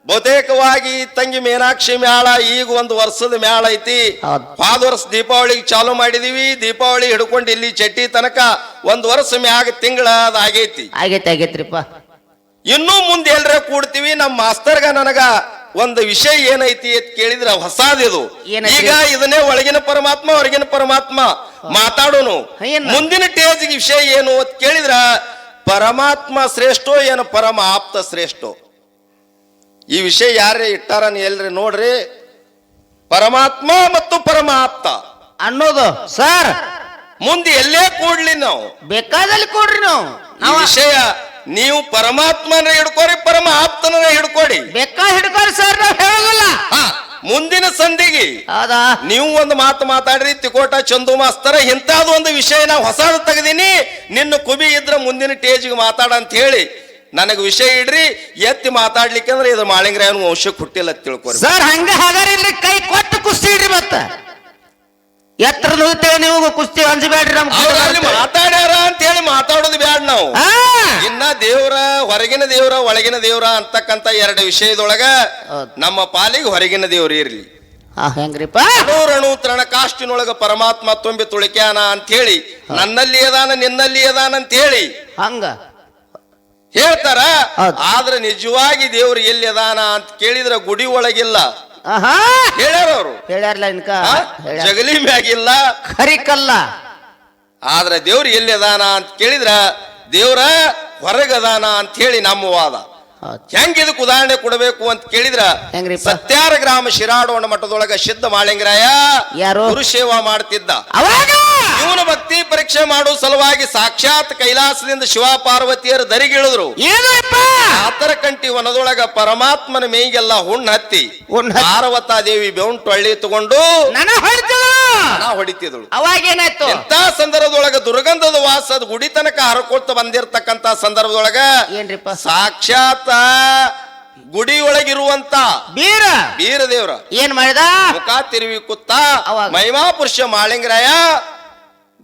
ಬಹುತೇಕವಾಗಿ ತಂಗಿ ಮೀನಾಕ್ಷಿ ಮೇಳ ಈಗ ಒಂದು ವರ್ಷದ ಮೇಳ ಐತಿ. ಹಾದ. ವರ್ಷ ದೀಪಾವಳಿಗೆ ಚಾಲು ಮಾಡಿದೀವಿ. ದೀಪಾವಳಿ ಹಿಡ್ಕೊಂಡು ಇಲ್ಲಿ ಚಟ್ಟಿ ತನಕ ಒಂದ್ ವರ್ಷ ಮ್ಯಾಗ ತಿಂಗಳ ಅದ ಆಗೈತಿ. ಆಗೈತೆ ಆಗೈತ್ರಿಪ್ಪ. ಇನ್ನೂ ಮುಂದೆ ಎಲ್ರ ಕೂಡ್ತೀವಿ. ನಮ್ಮ ಮಾಸ್ತರ್ಗ ನನಗ ಒಂದು ವಿಷಯ ಏನೈತಿ ಅಂತ ಕೇಳಿದ್ರೆ ಹೊಸಾದಿದು? ಈಗ ಇದನ್ನೇ ಒಳಗಿನ ಪರಮಾತ್ಮ ಹೊರಗಿನ ಪರಮಾತ್ಮ ಮಾತಾಡೋನು. ಮುಂದಿನ ಟೇಜ್ಗೆ ವಿಷಯ ಏನು ಅಂತ ಕೇಳಿದ್ರ ಪರಮಾತ್ಮ ಶ್ರೇಷ್ಠೋ ಏನು ಪರಮ ಆಪ್ತ ಶ್ರೇಷ್ಠೋ? ಈ ವಿಷಯ ಯಾರೇ ಇಟ್ಟಾರ ಎಲ್ರಿ ನೋಡ್ರಿ. ಪರಮಾತ್ಮ ಮತ್ತು ಪರಮಾಪ್ತ. ಅನ್ನೋದು. ಸರ್ ಮುಂದೆ ಎಲ್ಲೇ ಕೂಡ್ಲಿ ನಾವು. ಬೇಕಾದಲ್ಲಿ ಕೊಡ್ರಿ ನಾವು. ಈ ನಾವು ವಿಷಯ ನೀವು ಪರಮಾತ್ಮನ ಹಿಡ್ಕೋರಿ ಪರಮ ಆಪ್ತನ ಹಿಡ್ಕೊಡಿ. ಬೇಕಾ ಹಿಡ್ಕೊರಿ ಸರ್ ನಾವು ಹೇಳೋದಿಲ್ಲ. ಹಾ, ಮುಂದಿನ ಸಂಧಿಗೆ ಹೌದಾ? ನೀವು ಒಂದು ಮಾತು ಮಾತಾಡ್ರಿ ತಿಕೋಟ ಚಂದು ಮಾಸ್ತರ ಇಂಥದ್ದು ಒಂದು ವಿಷಯ ನಾವು ಹೊಸದು ತೆಗೆದೀನಿ ನಿನ್ನ ಕುಬಿ ಇದ್ರ ಮುಂದಿನ ಟೇಜ್ಗೆ ಮಾತಾಡ ಅಂತ ಹೇಳಿ ನನಗೆ ವಿಷಯ ಇಡ್ರಿ ಎತ್ತಿ ಮಾತಾಡ್ಲಿಕ್ಕೆ ಅಂದ್ರೆ ಇದು ಮಾಳಿಂಗ್ರಾಯನ ವಂಶಕ್ಕೆ ಹುಟ್ಟಿಲ್ಲ ತಿಳ್ಕೊರಿ. ಸರ್ ಹಂಗ ಹಾಗಾದ್ರೆ ಇಲ್ಲಿ ಕೈ ಕೊಟ್ಟು ಕುಸ್ತಿ ಇಡ್ರಿ ಮತ್ತ. ಎತ್ತರ ನೋಡ್ತೇವೆ ನೀವು ಕುಸ್ತಿ ಹಂಚಬೇಡ್ರಿ ನಮ್ಗೆ ಮಾತಾಡ್ಯಾರ ಅಂತ ಹೇಳಿ ಮಾತಾಡೋದು ಬ್ಯಾಡ ನಾವು. ಇನ್ನ ದೇವ್ರ ಹೊರಗಿನ ದೇವ್ರ ಒಳಗಿನ ದೇವ್ರ ಅಂತಕ್ಕಂತ ಎರಡು ವಿಷಯದೊಳಗ ನಮ್ಮ ಪಾಲಿಗೆ ಹೊರಗಿನ ದೇವ್ರು ಇರ್ಲಿ. ಹೆಂಗ್ರಿಪ್ಪ? ಅಣು ತೃಣಕಾಷ್ಟಿನೊಳಗ ಪರಮಾತ್ಮ ತುಂಬಿ ತುಳಿಕ್ಯಾನ ಅಂತ ಹೇಳಿ ನನ್ನಲ್ಲಿ ಅದಾನ ನಿನ್ನಲ್ಲಿ ಅದಾನ ಅಂತ ಹೇಳಿ ಹಂಗ? ಹೇಳ್ತಾರ. ಆದ್ರೆ ನಿಜವಾಗಿ ದೇವ್ರು ಎಲ್ಲಿ ಅದಾನ ಅಂತ ಕೇಳಿದ್ರೆ ಗುಡಿ ಒಳಗಿಲ್ಲ. ಹೇಳ್ಯಾರ ಅವರು. ಹೇಳ್ಯಾರ್ಲ ಇನ್ಕ. ಜಗಲಿ ಮ್ಯಾಗಿಲ್ಲ. ಕರಿಕಲ್ಲ ಆದ್ರೆ ದೇವ್ರು ಎಲ್ಲಿ ಅದಾನ ಅಂತ ಕೇಳಿದ್ರ ದೇವ್ರ ಹೊರಗದಾನ ಅಂತ ಹೇಳಿ ನಮ್ಮ ವಾದ. ಹೆಂಗ್ ಇದಕ್ಕೆ ಉದಾಹರಣೆ ಕೊಡಬೇಕು ಅಂತ ಕೇಳಿದ್ರ ಸತ್ಯಾರ ಗ್ರಾಮ ಶಿರಾಡೋಣ ಮಠದೊಳಗ ಸಿದ್ಧ ಮಾಳಿಂಗರಾಯ ಯಾರು? ಗುರು ಸೇವಾ ಮಾಡ್ತಿದ್ದ. ಅವಾಗ? ಇವನು ಭಕ್ತಿ ಪರೀಕ್ಷೆ ಮಾಡೋ ಸಲುವಾಗಿ ಸಾಕ್ಷಾತ್ ಕೈಲಾಸದಿಂದ ಶಿವ ಪಾರ್ವತಿಯರು ದರಿಗಿಳಿದ್ರು. ಆತರ ಕಂಟಿ ವನದೊಳಗ ಪರಮಾತ್ಮನ ಮೇಗೆಲ್ಲ ಹುಣ್ಣ ಹತ್ತಿ. ಪಾರ್ವತಾ ದೇವಿ ಬೆವನ್ ಹಳ್ಳಿ ತಗೊಂಡು ನಾ ಹೊಡಿತಿದಳು ಅವಾಗ ಏನಾಯ್ತು? ಎಂತ ಸಂದರ್ಭದೊಳಗ ದುರ್ಗಂಧದ ವಾಸದ ಗುಡಿ ತನಕ ಹರಕೊಳ್ತ ಬಂದಿರತಕ್ಕಂತ ಸಂದರ್ಭದೊಳಗ ಏನ್ರಿಪ್ಪ? ಸಾಕ್ಷಾತ್ ಗುಡಿ ಒಳಗಿರುವಂತ ಬೀರ. ಬೀರ ದೇವ್ರ ಏನ್ ಮಾಡಿದ? ಮುಖ ತಿರುವಿ ಕುತ್ತ ಅವಾಗ. ಮಹಿಮಾ ಪುರುಷ ಮಾಳಿಂಗರಾಯ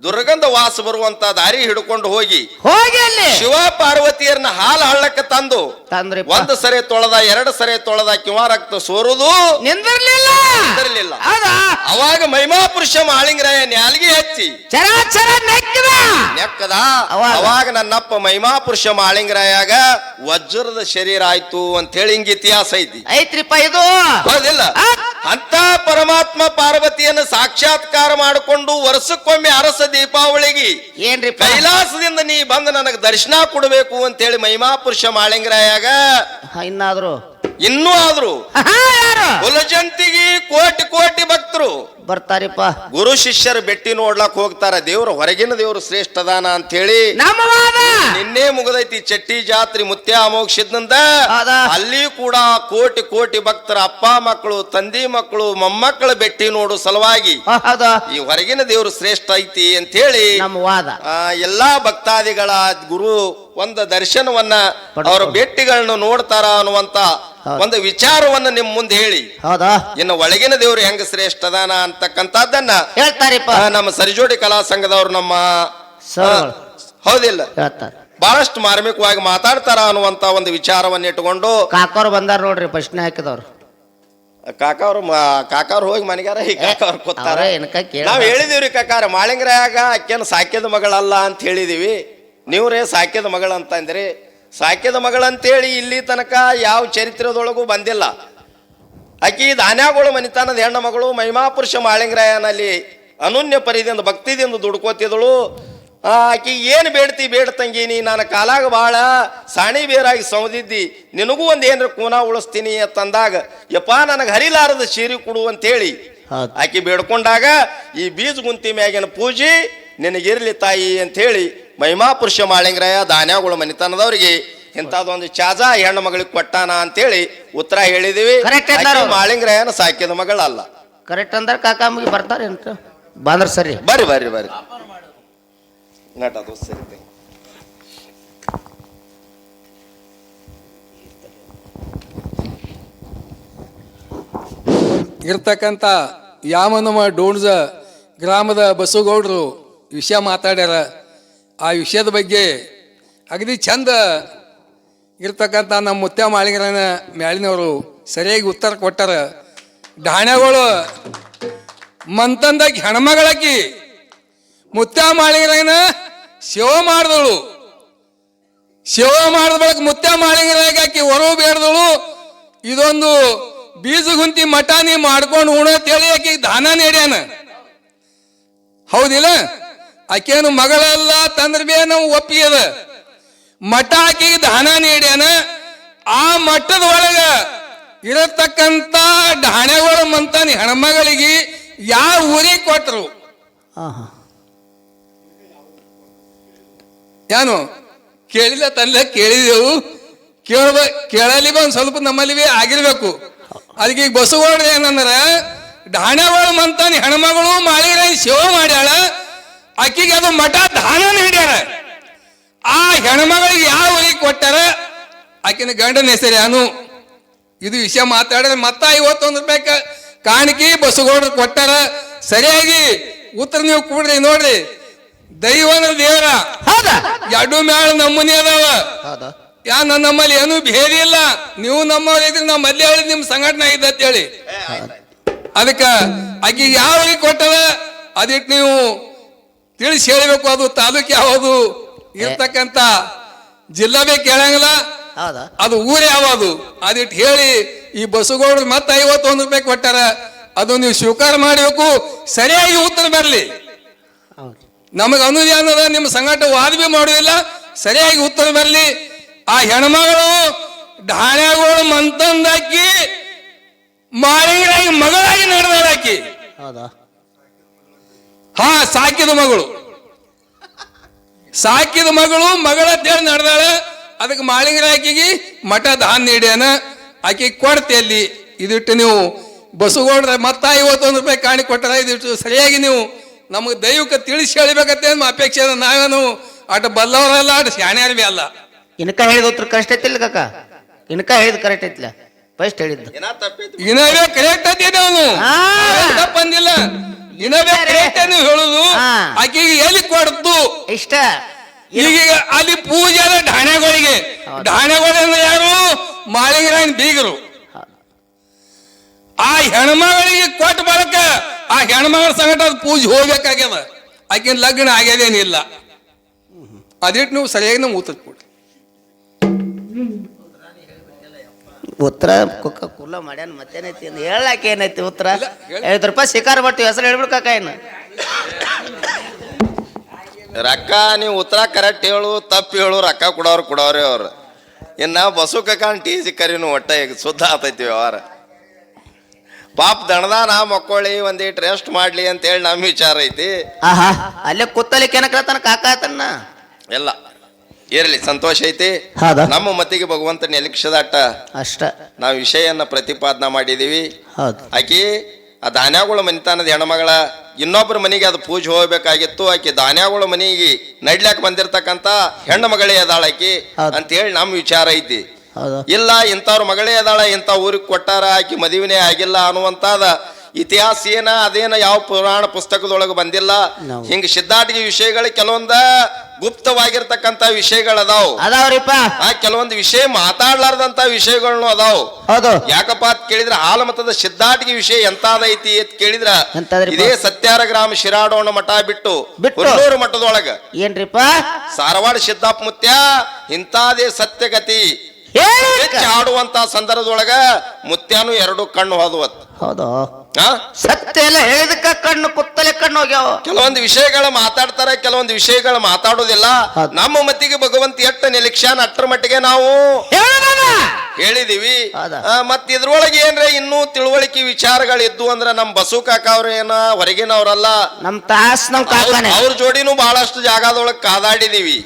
ದುರ್ಗಂಧ ವಾಸ ಬರುವಂತ ದಾರಿ ಹಿಡ್ಕೊಂಡು ಹೋಗಿ ಹೋಗಿ ಅಲ್ಲಿ. ಶಿವ ಪಾರ್ವತಿಯರನ್ನ ಹಾಲು ಹಳ್ಳಕ್ಕೆ ತಂದು ತಂದ್ರೆ ಒಂದು ಸರಿ ತೊಳೆದ ಎರಡು ಸರಿ ತೊಳೆದ ಕಿವ ರಕ್ತ ಸೋರುದು. ನಿಂದಿರ್ಲಿಲ್ಲ. ನಿಂದಿರ್ಲಿಲ್ಲ. ಹೌದಾ? ಅವಾಗ ಮಹಿಮಾ ಪುರುಷ ಮಾಳಿಂಗರಾಯ ನ್ಯಾಲ್ಗಿ ಹಚ್ಚಿ. ಚರಾಚರ ನೆಕ್ಕದ. ನೆಕ್ಕದ. ಅವಾಗ? ಅವಾಗ ನನ್ನಪ್ಪ ಮಹಿಮಾ ಪುರುಷ ಮಾಳಿಂಗರಾಯಾಗ ವಜ್ರದ ಶರೀರ ಆಯ್ತು ಅಂತ ಹೇಳಿ ಹಿಂಗ ಇತಿಹಾಸ ಐತಿ. ಐತ್ರಿಪ್ಪ ಇದು. ಹೌದಿಲ್ಲ? ಅಂತ ಪರಮಾತ್ಮ ಪಾರ್ವತಿಯನ್ನು ಸಾಕ್ಷಾತ್ಕಾರ ಮಾಡಿಕೊಂಡು ವರ್ಷಕ್ಕೊಮ್ಮೆ ಅರಸ ದೀಪಾವಳಿಗೆ. ಏನ್ರಿ ಕೈಲಾಸದಿಂದ ನೀ ಬಂದು ನನಗೆ ದರ್ಶನ ಕೊಡಬೇಕು ಅಂತ ಹೇಳಿ ಮಹಿಮಾ ಪುರುಷ ಮಾಳಿಂಗರಾಯಾಗ. ಇನ್ನಾದ್ರು. ಇನ್ನೂ ಆದ್ರು ಕುಲಜಂತಿಗೆ ಕೋಟಿ ಕೋಟಿ ಭಕ್ತರು ಬರ್ತಾರಿಪ್ಪ ಗುರು ಶಿಷ್ಯರು ಬೆಟ್ಟಿ ನೋಡ್ಲಕ್ ಹೋಗ್ತಾರ ದೇವ್ರ ಹೊರಗಿನ ದೇವ್ರು ಶ್ರೇಷ್ಠ ಅದಾನ ಅಂತ ಹೇಳಿ ನಿನ್ನೆ ಮುಗದೈತಿ ಚಟ್ಟಿ ಜಾತ್ರೆ ಮುತ್ಯ ಅಮೋಕ್ಷಿದ್ನಂದ ಹೌದಾ? ಅಲ್ಲಿ ಕೂಡ ಕೋಟಿ ಕೋಟಿ ಭಕ್ತರ ಅಪ್ಪ ಮಕ್ಕಳು ತಂದಿ ಮಕ್ಕಳು ಮೊಮ್ಮಕ್ಕಳ ಬೆಟ್ಟಿ ನೋಡು ಸಲುವಾಗಿ ಈ ಹೊರಗಿನ ದೇವ್ರು ಶ್ರೇಷ್ಠ ಐತಿ ಅಂತ ಹೇಳಿ ಎಲ್ಲಾ ಭಕ್ತಾದಿಗಳ ಗುರು ಒಂದ ದರ್ಶನವನ್ನ. ಅವರ ಬೆಟ್ಟಿಗಳನ್ನ ನೋಡ್ತಾರ ಅನ್ನುವಂತ. ಒಂದು ವಿಚಾರವನ್ನ ನಿಮ್ ಮುಂದೆ ಹೇಳಿ. ಹೌದಾ? ಇನ್ನು ಒಳಗಿನ ದೇವ್ರು ಹೆಂಗ ಶ್ರೇಷ್ಠ ಅದಾನ ಅಂತಕ್ಕಂಥದ್ದನ್ನ ಹೇಳ್ತಾರಿಪ್ಪ. ನಮ್ಮ ಸರಿಜೋಡಿ ಕಲಾ ಸಂಘದವ್ರು ನಮ್ಮ ಸರ್. ಹೌದಿಲ್ಲ. ಹೇಳ್ತಾರೆ. ಬಹಳಷ್ಟು ಮಾರ್ಮಿಕವಾಗಿ ಮಾತಾಡ್ತಾರ ಅನ್ನುವಂತ ಒಂದು ವಿಚಾರವನ್ನ ಇಟ್ಕೊಂಡು ಕಾಕೋರ್ ಬಂದಾರ ನೋಡ್ರಿ ಪ್ರಶ್ನೆ ಹಾಕಿದವ್ರು. ಕಾಕಾವ್ರು ಕಾಕಾವ್ರು ಹೋಗಿ ಮನೆಗಾರ ಈ ಕಾಕಾವ್ರು ಕೂತಾರ. ಅವ್ರೇ ಏನಕ್ಕ ಕೇಳ ನಾವ್ ಹೇಳಿದೀವ್ರಿ ಕಾಕಾರ ಮಾಳಿಂಗ್ರಾಗ ಅಕ್ಕೇನು ಸಾಕ್ಯದ ಮಗಳಲ್ಲ ಅಂತ ಹೇಳಿದೀವಿ. ನೀವ್ರೇ ಸಾಕ್ಯದ ಮಗಳು ಸಾಕ್ಯದ ಮಗಳಂತೇಳಿ ಇಲ್ಲಿ ತನಕ ಯಾವ ಚರಿತ್ರದೊಳಗೂ ಬಂದಿಲ್ಲ. ಆಕಿ ಧಾನ್ಯಗಳು ಮನಿತಾನದ ಹೆಣ್ಣು ಮಗಳು ಮಹಿಮಾಪುರುಷ ಮಾಳಿಂಗ್ರಾಯನಲ್ಲಿ ಅನನ್ಯ ಪರಿದಿಂದ ಭಕ್ತಿದಿಂದ ದುಡ್ಕೋತಿದಳು ಆಕಿ ಏನು ಬೇಡ್ತಿ ಬೇಡ ತಂಗೀನಿ ನಾನು ಕಾಲಾಗ ಭಾಳ ಸಾಣಿ ಬೇರಾಗಿ ಸೌದಿದ್ದಿ ನಿನಗೂ ಒಂದು ಏನ್ರ ಕೂನ ಉಳಿಸ್ತೀನಿ ಅಂತಂದಾಗ ಯಪ್ಪ ನನಗೆ ಹರಿಲಾರದ ಸೀರೆ ಕೊಡು ಅಂತೇಳಿ. ಆಕಿ ಬೇಡ್ಕೊಂಡಾಗ ಈ ಬೀಜ ಗುಂತಿ ಮ್ಯಾಗಿನ ಪೂಜೆ ನಿನಗಿರ್ಲಿ ತಾಯಿ ಅಂತ ಹೇಳಿ ಮಹಿಮಾ ಪುರುಷ ಮಾಳಿಂಗ್ರಾಯ ದಾನ್ಯಾಗಳು ಮನಿತನದವ್ರಿಗೆ ಇಂಥದ್ದೊಂದು ಚಾಜಾ ಹೆಣ್ಣು ಮಗಳಿಗೆ ಕೊಟ್ಟಾನ ಅಂತೇಳಿ ಉತ್ತರ ಹೇಳಿದೀವಿ. ಕರೆಕ್ಟ್ ಅಂದರು. ಮಾಳಿಂಗ್ರಾಯನ ಸಾಕಿದ ಮಗಳಲ್ಲ. ಕರೆಕ್ಟ್ ಅಂದ್ರೆ ಕಾಕಾಮಿಗೆ ಬರ್ತಾರೆ ಅಂತ ಬಂದ್ರ ಸರಿ. ಬರ್ರಿ ಬರ್ರಿ ಬರ್ರಿ. ನಟ ಅದು ಸರಿ. ಇರ್ತಕ್ಕಂಥ ಯಾಮನಮ ಡೋಣ್ಜ ಗ್ರಾಮದ ಬಸವಗೌಡರು ವಿಷಯ ಮಾತಾಡ್ಯಾರ. ಆ ವಿಷಯದ ಬಗ್ಗೆ ಅಗದಿ ಚಂದ ಇರ್ತಕ್ಕಂಥ ನಮ್ಮ ಮುತ್ತ ಮಾಳಿಗರನ ಮ್ಯಾಳಿನವರು ಸರಿಯಾಗಿ ಉತ್ತರ ಕೊಟ್ಟಾರ ಡಾಣ್ಯಗಳು ಮಂತಂದಾಗಿ ಹೆಣ್ಮಗಳಾಕಿ ಮುತ್ತ ಮಾಳಿಗರನ ಸೇವೆ ಮಾಡಿದಳು. ಸೇವೆ ಮಾಡಿದ ಬಳಿಕ ಮುತ್ತ ಮಾಳಿಗರಾಗಿ ಆಕಿ ಹೊರವು ಬೇಡ್ದಳು ಇದೊಂದು ಬೀಜ ಗುಂತಿ ಮಟಾನಿ ಮಾಡ್ಕೊಂಡು ಉಣತೇಳಿ ಆಕಿ ದಾನ ನೀಡ್ಯಾನ. ಹೌದಿಲ್ಲ? ಆಕೇನು ಮಗಳೆಲ್ಲ ತಂದ್ರ ಬೇ ನಾವು ಒಪ್ಪಿಗೆದ. ಮಠ ಹಾಕಿದ ಹಣ ನೀಡ್ಯಾನ ಆ ಮಠದ ಒಳಗ ಇರತಕ್ಕಂತ ಹಣೆಗಳು ಮಂತಾನಿ ಹೆಣ್ಮಗಳಿಗೆ ಯಾವ ಊರಿಗೆ ಕೊಟ್ಟರು ಏನು ಕೇಳಿಲ್ಲ ತಲ್ಲ ಕೇಳಿದೆವು. ಕೇಳಬ ಕೇಳಲಿ ಒಂದು ಸ್ವಲ್ಪ ನಮ್ಮಲ್ಲಿ ಆಗಿರ್ಬೇಕು. ಅದಕ್ಕೆ ಈಗ ಬಸವಣ್ಣ ಏನಂದ್ರೆ ಡಾಣೆಗಳು ಮಂತಾನಿ ಹೆಣ್ಮಗಳು ಮಾಡಿರ ಸೇವೆ ಮಾಡ್ಯಾಳ. ಆಕಿಗೆ ಅದು ಮಠ ದಾನ ನೀಡ್ಯಾರ ಆ ಹೆಣ್ಮಗಳಿಗೆ ಯಾವ ಒಲಿ ಕೊಟ್ಟಾರ ಆಕಿನ ಗಂಡನ ಹೆಸರು ಯಾನು? ಇದು ವಿಷಯ ಮಾತಾಡಿದ್ರೆ ಮತ್ತ ಐವತ್ತೊಂದು ರೂಪಾಯಿ ಕಾಣಿಕೆ ಬಸವಗೌಡರು ಕೊಟ್ಟಾರ. ಸರಿಯಾಗಿ ಉತ್ತರ ನೀವು ಕೂಡ್ರಿ ನೋಡ್ರಿ. ದೈವನ ದೇವರ. ಹೌದಾ? ಎರಡು ಮ್ಯಾಳ ನಮ್ಮನೆ ಅದಾವ. ಹೌದಾ? ಯಾ ನನ್ನ ನಮ್ಮಲ್ಲಿ ಏನು ಭೇದಿ ಇಲ್ಲ. ನೀವು ನಮ್ಮವ್ರ ಇದ್ರೆ ನಮ್ಮ ಮದ್ಲೆ ಹೇಳಿ ನಿಮ್ ಸಂಘಟನೆ ಆಗಿದ್ದ ಅಂತ ಹೇಳಿ. ಅದಕ್ಕ ಆಕಿ ಯಾವ ಕೊಟ್ಟದ ಅದಿಟ್ ನೀವು ತಿಳಿಸಿ ಹೇಳಬೇಕು ಅದು ತಾಲೂಕು ಯಾವುದು ಇರ್ತಕ್ಕಂತ ಜಿಲ್ಲಾ ಬೇಕು ಹೇಳಂಗಿಲ್ಲ ಹೌದಾ? ಅದು ಊರು ಯಾವುದು? ಅದಿಟ್ಟು ಹೇಳಿ ಈ ಬಸಗೌಡ ಮತ್ತೆ ಐವತ್ತೊಂದು ರೂಪಾಯಿ ಕೊಟ್ಟಾರ ಅದು ನೀವು ಸ್ವೀಕಾರ ಮಾಡಬೇಕು ಸರಿಯಾಗಿ ಉತ್ತರ ಬರಲಿ. ನಮಗೆ ಅನುದಾನದ ನಿಮ್ಮ ಸಂಘಟ ವಾದ ಬಿ ಮಾಡುವುದಿಲ್ಲ ಸರಿಯಾಗಿ ಉತ್ತರ ಬರಲಿ. ಆ ಹೆಣ್ಮಗಳು ಢಾಣ್ಯಾಗಳು ಮಂತಂದಾಕಿ ಮಾಳಿಂಗರಾಗಿ ಮಗಳಾಗಿ ನಡೆದಾಕಿ ಹೌದಾ? ಹಾ ಸಾಕಿದ ಮಗಳು. ಸಾಕಿದ ಮಗಳು ಮಗಳ ಅಂತೇಳಿ ನಡೆದಾಳ. ಅದಕ್ಕೆ ಮಾಳಿಂಗರ ಆಕೆಗೆ ಮಠ ದಾನ್ ನೀಡ್ಯಾನ. ಆಕೆ ಕೊಡ್ತೆ ಅಲ್ಲಿ ಇದಿಟ್ಟು ನೀವು ಬಸವಗೌಡ್ರ ಮತ್ತ ಐವತ್ತೊಂದು ರೂಪಾಯಿ ಕಾಣಿ ಕೊಟ್ಟರೆ ಇದಿಟ್ಟು ಸರಿಯಾಗಿ ನೀವು ನಮಗೆ ದೈವಕ್ಕೆ ತಿಳಿಸಿ ಹೇಳಬೇಕಂತ ನಮ್ಮ ಅಪೇಕ್ಷೆ ಅದ ನಾವೇನು ಅಟ ಬಲ್ಲವರಲ್ಲ ಅಟ ಶಾಣ್ಯಾರ ಬಿ ಅಲ್ಲ. ಇನ್ಕ ಹೇಳಿದ ಉತ್ತರ ಕಷ್ಟ ಐತಿಲ್ಲ ಕಾಕ? ಇನ್ಕ ಹೇಳಿದ ಕರೆಕ್ಟ್ ಐತಿಲ್ಲ. ಫಸ್ಟ್ ಹೇಳಿದ್ದು. ಏನ ತಪ್ಪೈತಿ? ಇನವೇ ಕರೆಕ್ಟ್ ಐತಿ ಅವನು. ತಪ್ಪಂದಿಲ್ಲ. ಹೇಳುದು. ಆಕೆಗೆ ಎಲ್ಲಿ ಕೊಡ್ತು. ಇಷ್ಟ. ಈಗ ಅಲ್ಲಿ ಪೂಜೆ ಅದ ಢಾಣೆಗಳಿಗೆ ಢಾಣೆಗಳು ಯಾರು? ಮಾಳಿಗರಾಯನ್ ಬೀಗರು. ಆ ಹೆಣ್ಮಗಳಿಗೆ ಕೊಟ್ಟ ಬಳಕ ಆ ಹೆಣ್ಮಗಳ ಸಂಗಟ ಅದು ಪೂಜೆ ಹೋಗ್ಬೇಕಾಗ್ಯದ. ಆಕಿನ ಲಗ್ನ ಆಗ್ಯದೇನಿಲ್ಲ. ಅದಿಟ್ಟು ನೀವು ಸರಿಯಾಗಿ ನಾವು ಊತಕ್ಕೆ ಕೊಡಿ. ಉತ್ತರ ಕುಕ್ಕ ಕುಲ್ಲ ಮಾಡ್ಯಾನ ಮತ್ತೇನೈತಿ ಹೇಳಕ್ಕೆ ಏನೈತಿ ಉತ್ತರ? ಐದು ಐವತ್ತು ರೂಪಾಯಿ ಶಿಕಾರ ಮಾಡ್ತೀವಿ ಹೆಸರು ಹೇಳ್ಬಿಡ್ಕ ಏನು ರೊಕ್ಕ ನೀವು ಉತ್ತರ ಕರೆಕ್ಟ್ ಹೇಳು ತಪ್ಪು ಹೇಳು ರೊಕ್ಕ ಕೊಡೋರು ಕೊಡೋರಿ ಅವ್ರು. ಇನ್ನ ಬಸು ಕಕಾನ್ ಟೀಸಿ ಕರಿನು ಒಟ್ಟ ಈಗ ಶುದ್ಧ ಆತೈತಿ ವ್ಯವಹಾರ. ಪಾಪ ದಣದ ನಾ ಮಕ್ಕೊಳ್ಳಿ ಒಂದೀಟ್ ರೆಸ್ಟ್ ಮಾಡ್ಲಿ ಅಂತ ಹೇಳಿ ನಮ್ಮ ವಿಚಾರ ಐತಿ. ಅಲ್ಲೇ ಕುತ್ತಲಿಕ್ಕೆ ಏನಕ್ಕೆ ಕಾಕ ಆತನ್ನ? ಎಲ್ಲ ಇರಲಿ ಸಂತೋಷ ಐತಿ. ಹೌದಾ? ನಮ್ಮ ಮತಿಗೆ ಭಗವಂತ ನಿರೀಕ್ಷದಾಟ ಅಷ್ಟ. ನಾವು ವಿಷಯನ್ನ ಪ್ರತಿಪಾದನಾ ಮಾಡಿದೀವಿ. ಹೌದು. ಆಕಿ ಆ ಧಾನ್ಯಗಳ ಮನಿತಾನದ ಹೆಣ್ಮಗಳ ಇನ್ನೊಬ್ಬರ ಮನೆಗೆ ಅದು ಪೂಜೆ ಹೋಗ್ಬೇಕಾಗಿತ್ತು. ಆಕಿ ಧಾನ್ಯಗಳ ಮನೆಗೆ ನಡ್ಲಾಕ್ ಬಂದಿರತಕ್ಕಂತ ಹೆಣ್ಣು ಮಗಳೇ ಅದಾಳ ಆಕಿ ಅಂತ ಹೇಳಿ ನಮ್ಮ ವಿಚಾರ ಐತಿ. ಇಲ್ಲ ಇಂಥವ್ರ ಮಗಳೇ ಅದಾಳ ಇಂಥ ಊರಿಗೆ ಕೊಟ್ಟಾರ ಆಕಿ ಮದುವೆನೇ ಆಗಿಲ್ಲ ಅನ್ನುವಂತಾದ ಇತಿಹಾಸ ಏನ ಅದೇನ ಯಾವ ಪುರಾಣ ಪುಸ್ತಕದೊಳಗೆ ಬಂದಿಲ್ಲ. ಹಿಂಗ ಸಿದ್ಧಾಟಿಗೆ ವಿಷಯಗಳು ಕೆಲವೊಂದ ಗುಪ್ತವಾಗಿರ್ತಕ್ಕಂಥ ವಿಷಯಗಳದಾವು ಅದಾವ್ರಿಪ್ಪ. ಆ ಕೆಲವೊಂದು ವಿಷಯ ಮಾತಾಡ್ಲಾರ್ದಂತ ವಿಷಯಗಳನ್ನು ಅದಾವ್. ಹೌದು. ಯಾಕಪ್ಪ ಅಂತ ಕೇಳಿದ್ರ ಆಲಮತದ ಮತದ ಸಿದ್ಧಾಟಿಗೆ ವಿಷಯ ಎಂತಾದೈತಿ ಅಂತ ಕೇಳಿದ್ರ? ಇದೇ ಸತ್ಯಾರ ಗ್ರಾಮ ಶಿರಾಡೋಣ ಮಠ ಬಿಟ್ಟು? ಹುಲ್ಲೂರು ಮಠದೊಳಗ. ಏನ್ರಿಪ್ಪ? ಸಾರವಾಡ ಸಿದ್ದಾಪ್ ಮುತ್ಯ ಇಂತಾದೇ ಸತ್ಯಗತಿ. ಹೆಚ್ಚು ಆಡುವಂತ ಸಂದರ್ಭದೊಳಗ ಮುತ್ಯಾನು ಎರಡು ಕಣ್ಣು ಹೋದವತ್ ಹೌದು. ಸತ್ಯ ಎಲ್ಲ ಹೇಳಿದಕ್ಕ ಕಣ್ಣು ಕುತ್ತಲೆ ಕಣ್ಣು ಹೋಗ್ಯಾವ. ಕೆಲವೊಂದು ವಿಷಯಗಳ ಮಾತಾಡ್ತಾರ ಕೆಲವೊಂದು ವಿಷಯಗಳ ಮಾತಾಡೋದಿಲ್ಲ. ನಮ್ಮ ಮತ್ತಿಗೆ ಭಗವಂತ ಎಟ್ಟ ನಿರೀಕ್ಷಾನ ಅಷ್ಟರ ಮಟ್ಟಿಗೆ ನಾವು ಹೇಳಿದಿವಿ. ಮತ್ ಇದ್ರೊಳಗೆ ಏನ್ರ ಇನ್ನೂ ತಿಳುವಳಿಕೆ ವಿಚಾರಗಳು ಇದ್ದು ಅಂದ್ರೆ ನಮ್ ಬಸು ಕಾಕ ಅವ್ರ ಏನ ಹೊರಗಿನವ್ರಲ್ಲ. ನಮ್ ತಾಸ್ ನಮ್ ಅವ್ರ ಜೋಡಿನೂ ಬಹಳಷ್ಟು ಜಾಗದೊಳಗ್ ಕಾದಾಡಿದೀವಿ.